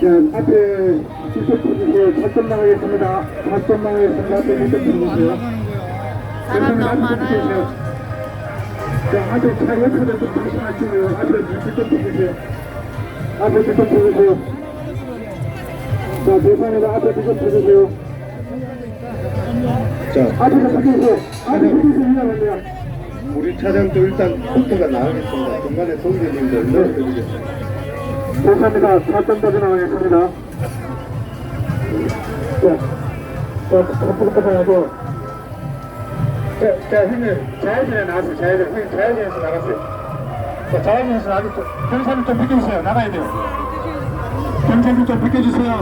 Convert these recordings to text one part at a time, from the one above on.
자, 앞에 직접 보주세요. 작전 나가겠습니다. 작전 나가겠습니다. 앞에 직접 보주세요. 사람 너무 많아요. 자, 앞에 차 옆에도 좀 조심하시고요. 앞에 직접 보주세요. 앞에 직접 보주세요. 자, 대판에다 앞에 직접 보주세요. 자, 앞에서 보주세요. 앞에 보주세요. 위험합니다. 우리 차량도 일단 포트가 나가겠습니다. 중간에 성재님들 넣어드리겠습니다. 감사합니다. 사건까지 나가겠습니다. 자, 자, 앞으로 하고. 자, 자, 형님, 자연진에 나왔어요. 자연진, 형님, 자연진에서 나갔어요. 자, 자연진에서 나갔죠. 경사를 좀 비켜주세요. 나가야 돼요. 경사를 좀 비켜주세요.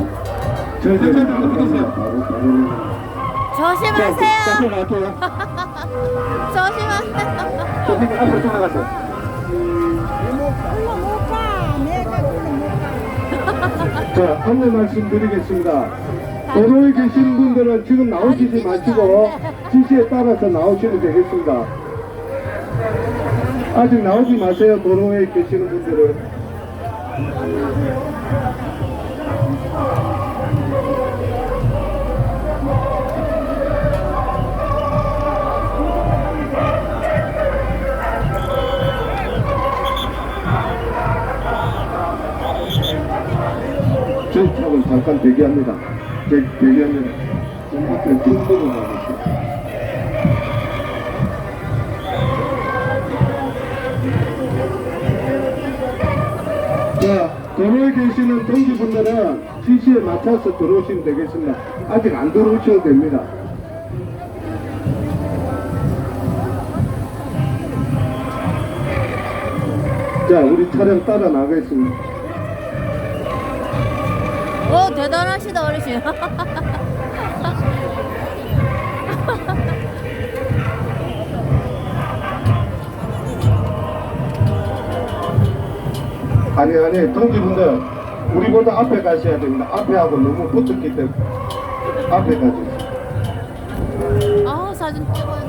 경사를 좀 비켜주세요. 조심하세요. 조심하세요. 앞으로 좀 나가세요. 자, 안내 말씀드리겠습니다. 도로에 계신 분들은 지금 나오시지 마시고 지시에 따라서 나오시면 되겠습니다. 아직 나오지 마세요. 도로에 계시는 분들은. 저희 차는 잠깐 대기합니다. 대, 대기합니다. 좀 앞에 뒷부분 나오시죠. 자, 도로에 계시는 동지분들은 지시에 맞춰서 들어오시면 되겠습니다. 아직 안 들어오셔도 됩니다. 자, 우리 차량 따라 나가겠습니다. 오 대단하시다 어르신. 아니 아니 동지분들 우리보다 앞에 가셔야 됩니다. 앞에 하고 너무 붙었기 때문에 앞에 가주세요. 아 사진 찍어야 돼.